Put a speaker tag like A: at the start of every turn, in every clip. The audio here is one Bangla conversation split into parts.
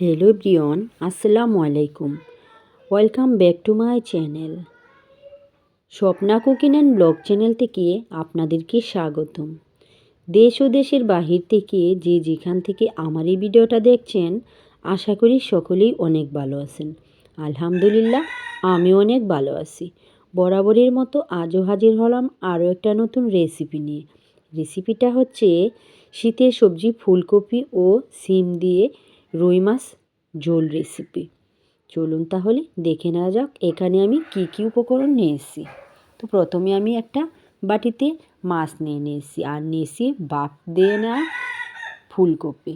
A: হ্যালো ব্রিয়ন, আসসালামু আলাইকুম। Welcome back to my channel. Swapna cooking and blog channel থেকে আপনাদেরকে স্বাগতম। দেশ ও দেশের বাহির থেকে যে যেখান থেকে আমার এই ভিডিওটা দেখছেন, আশা করি সকলেই অনেক ভালো আছেন। আলহামদুলিল্লাহ, আমি অনেক ভালো আছি। বরাবরের মতো আজও হাজির হলাম আরও একটা নতুন রেসিপি নিয়ে। রেসিপিটা হচ্ছে শীতের সবজি ফুলকপি ও সিম দিয়ে রুই মাছ, ঝোল রেসিপি চলুন তাহলে দেখে নেওয়া যাক এখানে আমি কি কি উপকরণ নিয়েছি। তো প্রথমে আমি একটা বাটিতে মাছ নিয়ে নিয়েছি আর নিয়েছি বাপ দিয়ে নেওয়া ফুলকপি।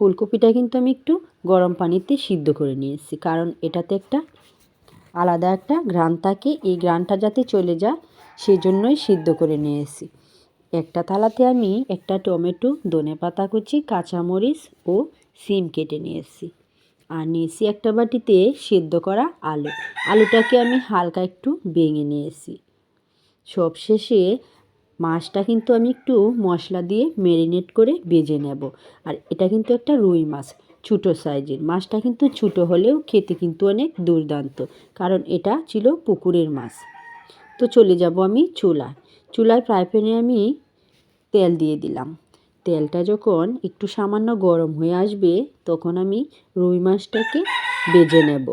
A: ফুলকপিটা কিন্তু আমি একটু গরম পানিতে সিদ্ধ করে নিয়েছি কারণ এটাতে একটা আলাদা একটা ঘ্রাণ থাকে, এই ঘ্রাণটা যাতে চলে যায় সেই জন্যই সিদ্ধ করে নিয়েছি। একটা থালাতে আমি একটা টমেটো ধনে পাতা কুচি, কাঁচামরিচ ও সিম কেটে নিয়েছি। আর নিয়েছি একটা বাটিতে সেদ্ধ করা আলু। আলুটাকে আমি হালকা একটু ভেঙে নিয়েছি। সবশেষে মাছটা কিন্তু আমি একটু মশলা দিয়ে ম্যারিনেট করে বেজে নেব। আর এটা কিন্তু একটা রুই মাছ, ছোটো সাইজের। মাছটা কিন্তু ছোটো হলেও খেতে কিন্তু অনেক দুর্দান্ত, কারণ এটা ছিল পুকুরের মাছ। তো চলে যাব আমি চুলায়। চুলায় ফ্রাই প্যানে আমি তেল দিয়ে দিলাম। তেলটা যখন একটু সামান্য গরম হয়ে আসবে, তখন আমি রুই মাছটাকে বেজে নেব।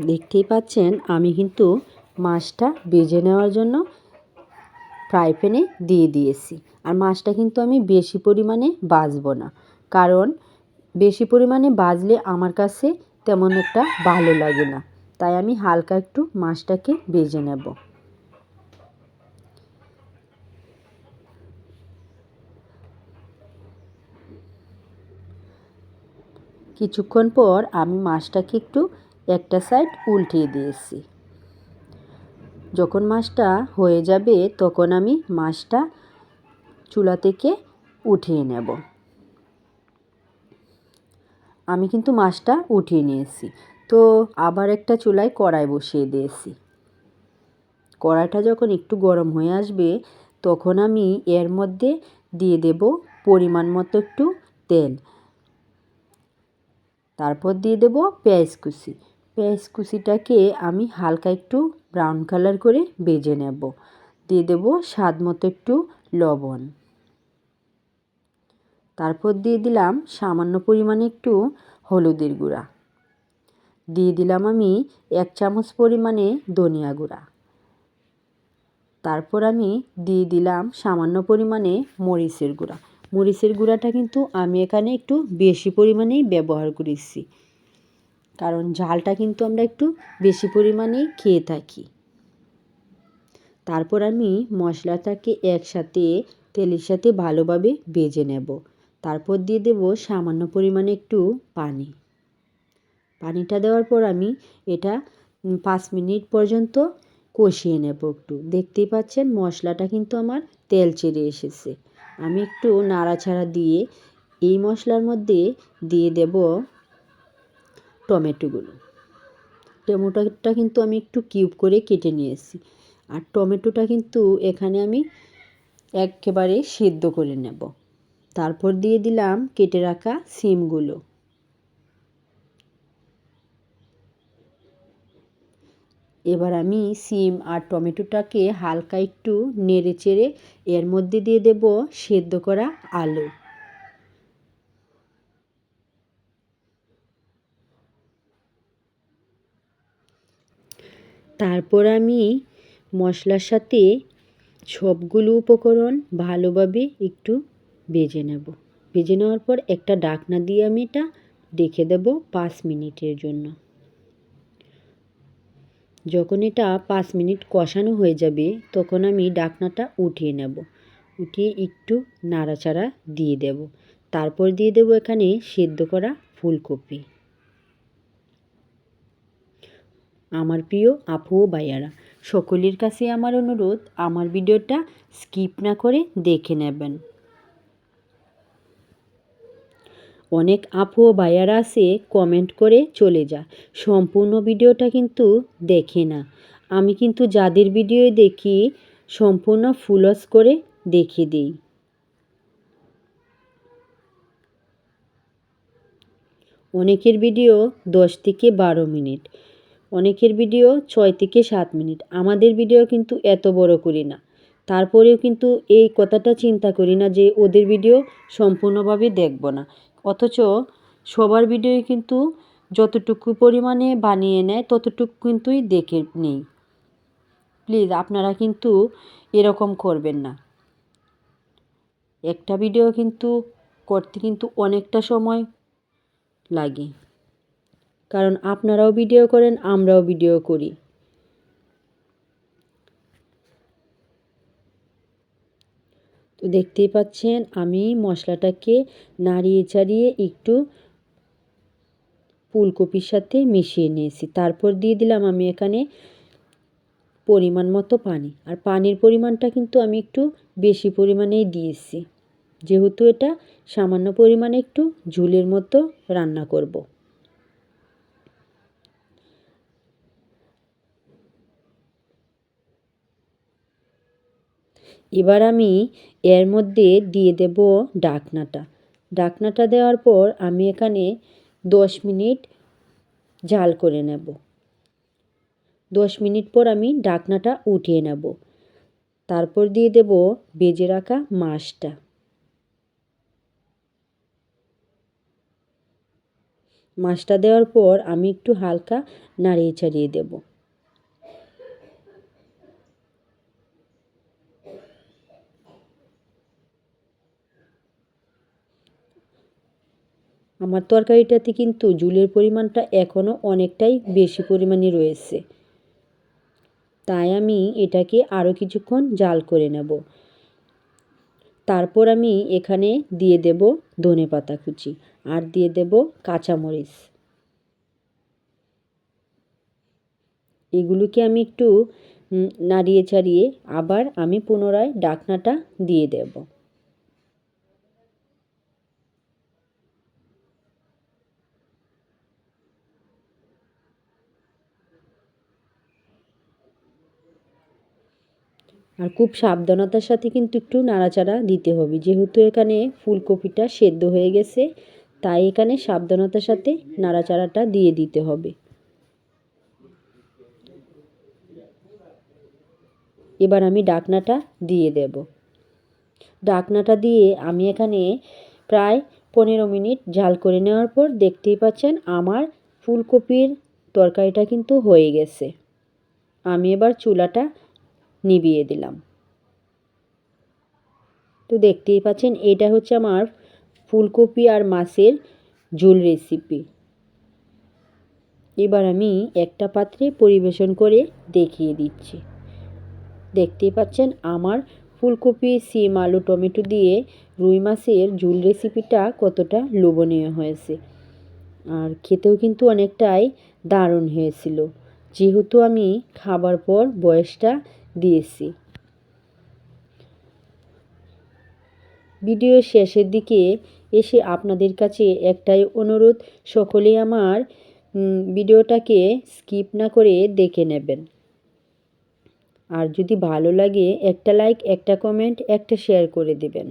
A: দেখতেই পাচ্ছেন, আমি কিন্তু মাছটা বেজে নেওয়ার জন্য ফ্রাই প্যানে দিয়ে দিয়েছি। আর মাছটা কিন্তু আমি বেশি পরিমাণে বাজবো না। কারণ, বেশি পরিমাণে বাজলে আমার কাছে তেমন একটা ভালো লাগে না। তাই আমি হালকা একটু মাছটাকে বেজে নেব। কিছুক্ষণ পর আমি মাছটাকে একটু একটা সাইড উল্টিয়ে দিয়েছি। যখন মাছটা হয়ে যাবে তখন আমি মাছটা চুলা থেকে উঠিয়ে নেব। আমি কিন্তু মাছটা উঠিয়ে নিয়েছি। তো আবার একটা চুলায় কড়াই বসিয়ে দিয়েছি। কড়াইটা যখন একটু গরম হয়ে আসবে, তখন আমি এর মধ্যে দিয়ে দেব পরিমাণ মতো একটু তেল। তারপর দিয়ে দেব পেঁয়াজ কুচি। পেঁয়াজ কুচিটাকে আমি হালকা একটু ব্রাউন কালার করে বেজে নেব। দিয়ে দেব স্বাদ মতো একটু লবণ। তারপর দিয়ে দিলাম সামান্য পরিমাণে একটু হলুদের গুঁড়া। দিয়ে দিলাম আমি এক চামচ পরিমাণে ধনিয়া গুঁড়া। তারপর আমি দিয়ে দিলাম সামান্য পরিমাণে মরিচের গুঁড়া। মরিচের গুঁড়াটা কিন্তু আমি এখানে একটু বেশি পরিমাণেই ব্যবহার করেছি। কারণ ঝালটা কিন্তু আমরা একটু বেশি পরিমাণেই খেয়ে থাকি। তারপর আমি মশলাটাকে একসাথে তেলের সাথে ভালোভাবে বেজে নেব। তারপর দিয়ে দেব সামান্য পরিমাণে একটু পানি। পানিটা দেওয়ার পর আমি এটা পাঁচ মিনিট পর্যন্ত কষিয়ে নেব একটু। দেখতেই পাচ্ছেন মশলাটা কিন্তু আমার তেল ছেড়ে এসেছে। আমি একটু নাড়াছাড়া দিয়ে এই মশলার মধ্যে দিয়ে দেব টমেটোগুলো। টমেটোটা কিন্তু আমি একটু কিউব করে কেটে নিয়েছি। আর টমেটোটা কিন্তু এখানে আমি একেবারে সেদ্ধ করে নেব। তারপর দিয়ে দিলাম কেটে রাখা সিমগুলো। এবার আমি সিম আর টমেটোটাকে হালকা একটু নেড়ে চেড়ে এর মধ্যে দিয়ে দেব সেদ্ধ করা আলু। তারপর আমি মশলার সাথে সবগুলো উপকরণ ভালোভাবে একটু বেজে নেব। বেজে নেওয়ার পর একটা ডাকনা দিয়ে আমি এটা রেখে দেব পাঁচ মিনিটের জন্য। যখন এটা পাঁচ মিনিট কষানো হয়ে যাবে, তখন আমি ডাকনাটা উঠিয়ে নেব। উঠিয়ে একটু নাড়াচাড়া দিয়ে দেব। তারপর দিয়ে দেব এখানে সেদ্ধ করা ফুলকপি। আমার প্রিয় আপু ও ভাইয়ারা, সকলের কাছে আমার অনুরোধ, আমার ভিডিওটা স্কিপ না করে দেখে নেবেন। অনেক আপু ভাইয়ারা আছে কমেন্ট করে চলে যায় সম্পূর্ণ ভিডিওটা কিন্তু দেখে না। আমি কিন্তু যাদের ভিডিও দেখি, সম্পূর্ণ ফুলস করে দেখে দিই। অনেকের ভিডিও দশ থেকে বারো মিনিট, অনেকের ভিডিও ছয় থেকে সাত মিনিট। আমাদের ভিডিও কিন্তু এত বড় করি না। তারপরেও কিন্তু এই কথাটা চিন্তা করি না যে ওদের ভিডিও সম্পূর্ণভাবে দেখব না। অথচ সবার ভিডিওই কিন্তু যতটুকু পরিমাণে বানিয়ে নেয়, ততটুকু কিন্তুই দেখে নেই। প্লিজ, আপনারা কিন্তু এরকম করবেন না। একটা ভিডিও কিন্তু করতে কিন্তু অনেকটা সময় লাগে। কারণ আপনারাও ভিডিও করেন, আমরাও ভিডিও করি। তো দেখতেই পাচ্ছেন, আমি মশলাটাকে নাড়িয়ে চাড়িয়ে একটু ফুলকপির সাথে মিশিয়ে নিয়েছি। তারপর দিয়ে দিলাম আমি এখানে পরিমাণ মতো পানি। আর পানির পরিমাণটা কিন্তু আমি একটু বেশি পরিমাণেই দিয়েছি। যেহেতু এটা সামান্য পরিমাণে একটু ঝুলের মতো রান্না করব। এবার আমি এর মধ্যে দিয়ে দেব ডাকনাটা। ডাকনাটা দেওয়ার পর আমি এখানে দশ মিনিট জাল করে নেব। দশ মিনিট পর আমি ডাকনাটা উঠিয়ে নেব। তারপর দিয়ে দেব বেজে রাখা মাছটা। মাছটা দেওয়ার পর আমি একটু হালকা নাড়িয়ে চাড়িয়ে দেব। আমার তরকারিটাতে কিন্তু জুলের পরিমাণটা এখনও অনেকটাই বেশি পরিমাণে রয়েছে। তাই আমি এটাকে আরও কিছুক্ষণ জাল করে নেব। তারপর আমি এখানে দিয়ে দেব ধনে পাতা কুচি আর দিয়ে দেব কাঁচামরিচ। এগুলোকে আমি একটু নাড়িয়ে ছাড়িয়ে আবার আমি পুনরায় ডাকনাটা দিয়ে দেব। আর খুব সাবধানতার সাথে কিন্তু একটু নাড়াচাড়া দিতে হবে। যেহেতু এখানে ফুলকপিটা সেদ্ধ হয়ে গেছে, তাই এখানে সাবধানতার সাথে নাড়াচাড়াটা দিয়ে দিতে হবে। এবার আমি ডাকনাটা দিয়ে দেব। ডাকনাটা দিয়ে আমি এখানে প্রায় পনেরো মিনিট জাল করে নেওয়ার পর দেখতেই পাচ্ছেন আমার ফুলকপির তরকারিটা কিন্তু হয়ে গেছে। আমি এবার চুলাটা নিভিয়ে দিলাম। তো দেখতেই পাচ্ছেন, এটা হচ্ছে আমার ফুলকপি আর মাছের ঝোল রেসিপি এবার আমি একটা পাত্রে পরিবেশন করে দেখিয়ে দিচ্ছি। দেখতেই পাচ্ছেন, আমার ফুলকপি, সিম, আলু, টমেটো দিয়ে রুই মাছের ঝুল রেসিপিটা কতটা লোভনীয় হয়েছে। আর খেতেও কিন্তু অনেকটাই দারুণ হয়েছিল। যেহেতু আমি খাবার পর বয়সটা দিয়েছি। ভিডিও শেষের দিকে এসে আপনাদের কাছে একটাই অনুরোধ, সকলেই আমার ভিডিওটাকে স্কিপ না করে দেখে নেবেন। আর যদি ভালো লাগে, একটা লাইক, একটা কমেন্ট, একটা শেয়ার করে দেবেন।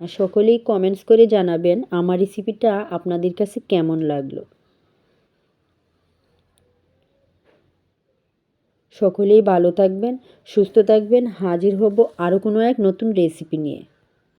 A: সকলেই কমেন্টস করে জানাবেন আমার রেসিপিটা আপনাদের কাছে কেমন লাগল। সকলেই ভালো থাকবেন সুস্থ থাকবেন। হাজির হব আরও কোনো এক নতুন রেসিপি নিয়ে।